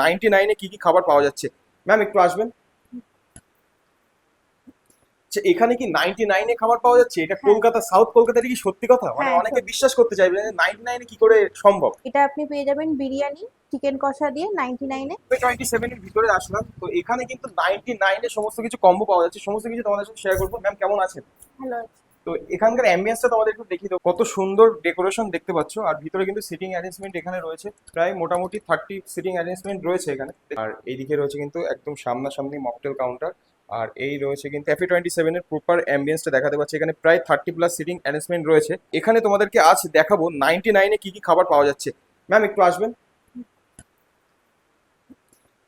Ninety নাইনে কি কি খাবার পাওয়া যাচ্ছে? ম্যাম একটু আসবেন? আচ্ছা, এখানে কি নাইনটি নাইনে খাবার পাওয়া যাচ্ছে? এটা হ্যাঁ। কলকাতা সাউথ কলকাতার কি সত্যি কথা? মানে হ্যাঁ, অনেকে বিশ্বাস করতে চাইবে নাইনটি নাইনে কি করে সম্ভব? এটা আপনি পেয়ে যাবেন বিরিয়ানি চিকেন কষা দিয়ে নাইনটি নাইনে টোয়েন্টি সেভেনের ভিতরে আসলাম। তো এখানে কিন্তু নাইনটি নাইনে সমস্ত কিছু কম্বো পাওয়া যাচ্ছে। সমস্ত কিছু তোমাদের সাথে শেয়ার করব। ম্যাম কেমন আছেন? হ্যালো তো এখানকার অ্যাম্বিয়েন্সটা তোমাদের একটু দেখিয়ে দেবো। কত সুন্দর ডেকোরেশন দেখতে পাচ্ছ। আর ভিতরে কিন্তু সিটিং অ্যারেঞ্জমেন্ট এখানে রয়েছে। প্রায় মোটামুটি থার্টি সিটিং অ্যারেঞ্জমেন্ট রয়েছে এখানে। আর এইদিকে রয়েছে কিন্তু একদম সামনাসামনি মকটেল কাউন্টার আর এই রয়েছে কিন্তু এফি টোয়েন্টি সেভেনের প্রপার অ্যাম্বিয়েন্সটা দেখাতে পাচ্ছে। এখানে প্রায় থার্টি প্লাস সিটিং অ্যারেঞ্জমেন্ট রয়েছে। এখানে তোমাদেরকে আজ দেখাবো নাইনটি নাইনে কি কি খাবার পাওয়া যাচ্ছে। ম্যাম একটু আসবেন?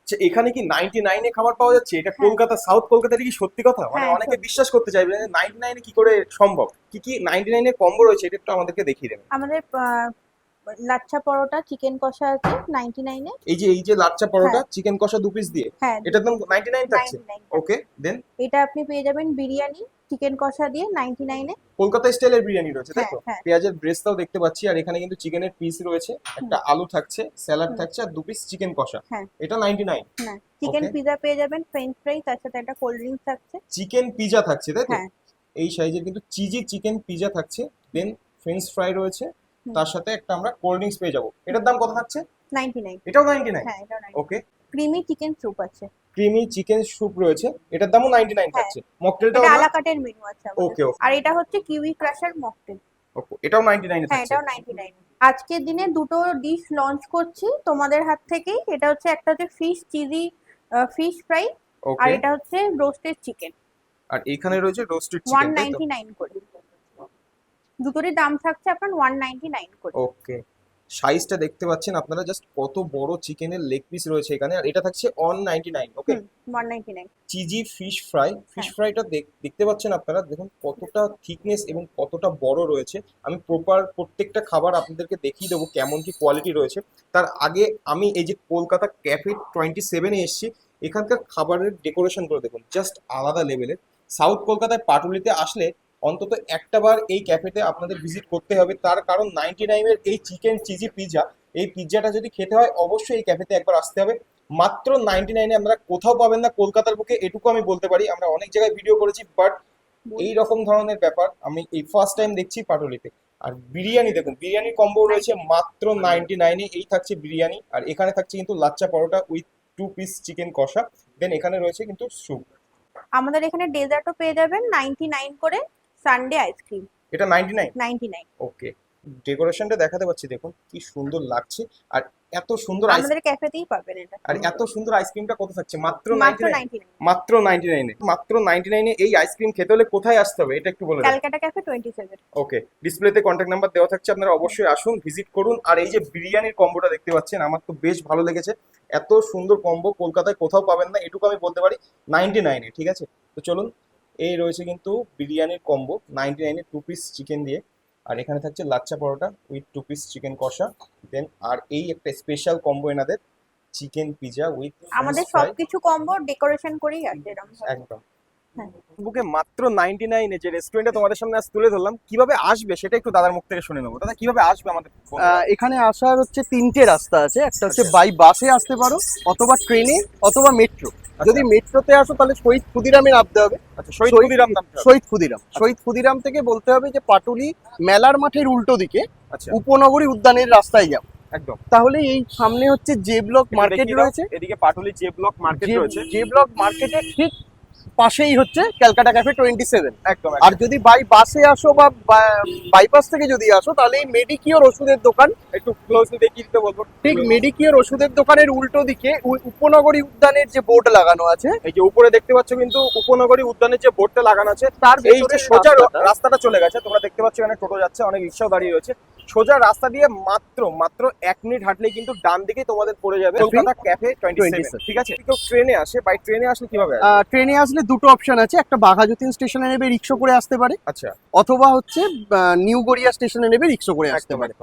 আচ্ছা, এখানে কি নাইনটি নাইনে খাবার পাওয়া যাচ্ছে? এটা হ্যাঁ। কলকাতা সাউথ কলকাতার কি সত্যি কথা? মানে হ্যাঁ, অনেকে বিশ্বাস করতে চাইবে নাইনটি নাইনে কি করে সম্ভব? কি কি নাইনটি নাইনে কম্বো রয়েছে এটা একটু আমাদেরকে দেখিয়ে দেবে আমাদের লাচ্ছা পরোটা চিকেন কষা আছে নাইনটি নাইনে এই যে এই যে লাচ্চা পরোটা হ্যাঁ। চিকেন কষা দু পিস দিয়ে? হ্যাঁ এটার দাম নাইনটি নাইন থাকছে। ওকে দেন এটা আপনি পেয়ে যাবেন বিরিয়ানি চিকেন কষা দিয়ে নাইনটি নাইনে কলকাতা স্টাইলের বিরিয়ানি রয়েছে তো হ্যাঁ হ্যাঁ। পেঁয়াজের ব্রেস্তাও দেখতে পাচ্ছি আর এখানে কিন্তু চিকেনের পিস রয়েছে একটা আলু থাকছে স্যালাড থাকছে আর দু পিস চিকেন কষা। হ্যাঁ। এটা নাইনটি নাইন হ্যাঁ চিকেন. পিজা পেয়ে যাবেন ফ্রেঞ্চ ফ্রাই তার সাথে একটা কোল্ড ড্রিঙ্কস থাকছে। চিকেন পিজা থাকছে তাই তো? হ্যাঁ। এই সাইজের কিন্তু চিজি চিকেন পিজা থাকছে দেন ফ্রেঞ্চ ফ্রাই রয়েছে। তার সাথে একটা আমরা কোল্ড ড্রিঙ্কস পেয়ে যাব। এটার দাম কত থাকছে? নাইনটি নাইন এটাও নাইনটি নাইন হ্যাঁ এটা ওকে ক্রিমি চিকেন স্যুপ আছে। ক্রিমি চিকেন স্যুপ রয়েছে। এটার দামও নাইনটি নাইন হ্যাঁ। থাকছে। মকটেলটাও এটা আলাকাটের মেনু আছে ওকে ওকে আর এটা হচ্ছে কিউই ক্রাশার মকটেল ওকে এটাও নাইনটি নাইনে হ্যাঁ এটাও নাইনটি নাইন আজকের দিনে দুটো ডিশ লঞ্চ করছি তোমাদের হাত থেকেই। এটা হচ্ছে একটা হচ্ছে ফিশ চিলি ফিশ ফ্রাই আর এটা হচ্ছে রোস্টেড চিকেন আর এখানে রয়েছে রোস্টেড চিকেন তাই তো? নাইনটি নাইন করে। দুটোরই দাম থাকছে আপনার ওয়ান নাইনটি নাইন করে। ওকে সাইজটা দেখতে পাচ্ছেন আপনারা জাস্ট কত বড় চিকেনের লেগ পিস রয়েছে এখানে আর এটা থাকছে on ninety nine okay one ninety nine cheesy fish fry fish. ফ্রাইটা দেখতে পাচ্ছেন আপনারা দেখুন কতটা থিকনেস এবং কতটা বড় রয়েছে। আমি প্রপার প্রত্যেকটা খাবার আপনাদেরকে দেখিয়ে দেবো কেমন কি কোয়ালিটি রয়েছে। তার আগে আমি এই যে কলকাতা ক্যাফে টোয়েন্টি সেভেনে এসেছি এখানকার খাবারের ডেকোরেশন করে দেখুন জাস্ট আলাদা লেভেলের সাউথ কলকাতায় পাটুলিতে আসলে অন্তত একটা বার এই ক্যাফেতে আপনাদের ভিজিট করতে হবে। তার কারণ নাইনটি নাইনের এই চিকেন চিজি পিৎজা এই পিৎজাটা যদি খেতে হয়, অবশ্যই এই ক্যাফেতে একবার আসতে হবে। মাত্র নাইনটি নাইনে আমরা কোথাও পাবেন না, কলকাতার বুকে, এটুকু আমি বলতে পারি। আমরা অনেক জায়গায় ভিডিও করেছি বাট এই রকম ধরনের ব্যাপার, আমি এই ফার্স্ট টাইম দেখছি পাটুলিতে। আর বিরিয়ানি দেখুন, বিরিয়ানি কম্বো রয়েছে, মাত্র নাইনটি নাইনে এই থাকছে বিরিয়ানি, আর এখানে থাকছে কিন্তু lachha paratha with two piece chicken কষা। দেন এখানে রয়েছে কিন্তু স্যুপ আমাদের এখানে ডেজার্টও পেয়ে যাবেন নাইনটি নাইন করে। সানডে আইসক্রিম এটা ninety nine ninety nine okay ডেকোরেশনটা দেখাতে পাচ্ছি দেখুন কি সুন্দর লাগছে। আর এত সুন্দর আমাদের ক্যাফেতেই পাবেন এটা। আর এত সুন্দর আইসক্রিমটা কত থাকছে? মাত্র মাত্র নাইনটি নাইন নাইনটি নাইন মাত্র নাইনটি নাইনে মাত্র নাইনটি নাইনে এই আইসক্রিম খেতে হলে কোথায় আসতে হবে? এটা একটু বলে দেন Calcutta cafe twenty seven okay ডিসপ্লেতে কন্ট্যাক্ট নাম্বার দেওয়া থাকছে আপনারা অবশ্যই আসুন ভিজিট করুন। আর এই যে বিরিয়ানির কম্বোটা দেখতে পাচ্ছেন আমার তো বেশ ভালো লেগেছে। এত সুন্দর কম্বো কলকাতায় কোথাও পাবেন না এটুকু আমি বলতে পারি নাইনটি এ ঠিক আছে? তো চলুন এই রয়েছে কিন্তু বিরিয়ানির কম্বো নাইনটি নাইনে টু পিস চিকেন দিয়ে। আর এখানে থাকছে lachha paratha with two piece chicken কষা। দেন আর এই একটা স্পেশাল কম্বো এনাদের চিকেন পিজা উইথ আমাদের সবকিছু কম্বো ডেকোরেশন করেই আছে একদম। বুকে মাত্র নাইনটি নাইনে যে রেস্টুরেন্টে তোমাদের সামনে আজ তুলে ধরলাম কীভাবে আসবে সেটা একটু দাদার মুখ থেকে শুনে নেব। দাদা কীভাবে আসবে আমাদের এখানে আসার হচ্ছে তিনটে রাস্তা আছে। একটা হচ্ছে বাই বাসে আসতে পারো অথবা ট্রেনে অথবা মেট্রো যদি মেট্রোতে আসো তাহলে শহীদ ক্ষুদিরামে নামতে হবে। আচ্ছা শহীদ ক্ষুদিরাম শহীদ ক্ষুদিরাম। শহীদ ক্ষুদিরাম থেকে বলতে হবে যে পাটুলি মেলার মাঠের উল্টো দিকে আচ্ছা। উপনগরী উদ্যানের রাস্তায় যাও। একদম। তাহলে এই সামনে হচ্ছে জে ব্লক মার্কেট রয়েছে? এদিকে পাটুলি জে ব্লক মার্কেট রয়েছে। জে ব্লক মার্কেটে ঠিক পাশেই হচ্ছে ক্যালকাটা ক্যাফে টোয়েন্টি সেভেন একদম। আর যদি বাই বাসে আসো বা বাইপাস থেকে যদি আসো তাহলে এই মেডিকিওর ওষুধের দোকান একটু ক্লোজলি দেখিয়ে দিতে বলব। ঠিক মেডিকিওর ওষুধের দোকানের উল্টো দিকে উপনগরী উদ্যানের যে বোর্ড লাগানো আছে এই যে উপরে দেখতে পাচ্ছ কিন্তু উপনগরী উদ্যানের যে বোর্ডটা লাগানো আছে তার এই যে সোজা রাস্তাটা- রাস্তাটা চলে গেছে তোমরা দেখতে পাচ্ছ এখানে টোটো যাচ্ছে অনেক রিক্সাও দাঁড়িয়ে রয়েছে। সোজা রাস্তা দিয়ে মাত্র মাত্র এক মিনিট হাঁটলে কিন্তু ডান দিকে তোমাদের পড়ে যাবে কলকাতা ক্যাফে টোয়েন্টি 27 ঠিক আছে? কেউ ট্রেনে আসে? বাই ট্রেনে আসলে কীভাবে ট্রেনে আসলে দুটো অপশন আছে একটা বাঘাযতীন স্টেশনে নেবে রিক্সো করে আসতে পারে আচ্ছা। অথবা হচ্ছে নিউ গড়িয়া স্টেশনে নেবে রিক্সো করে আসতে পারে।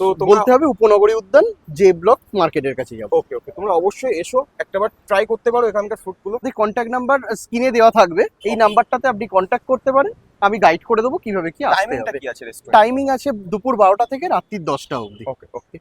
তো বলতে হবে উপনগরী উদ্যান জে ব্লক মার্কেটের কাছে যাব। ওকে ওকে তোমরা অবশ্যই এসো একটাবার ট্রাই করতে পারো এখানকার ফুডগুলো কন্ট্যাক্ট নাম্বার স্ক্রিনে দেওয়া থাকবে। এই নাম্বারটাতে আপনি কন্ট্যাক্ট করতে পারেন। আমি গাইড করে দেবো কীভাবে কি আসতে হবে। কি আছে টাইমিং আছে দুপুর বারোটা থেকে রাত্রির দশটা অবধি। ওকে ওকে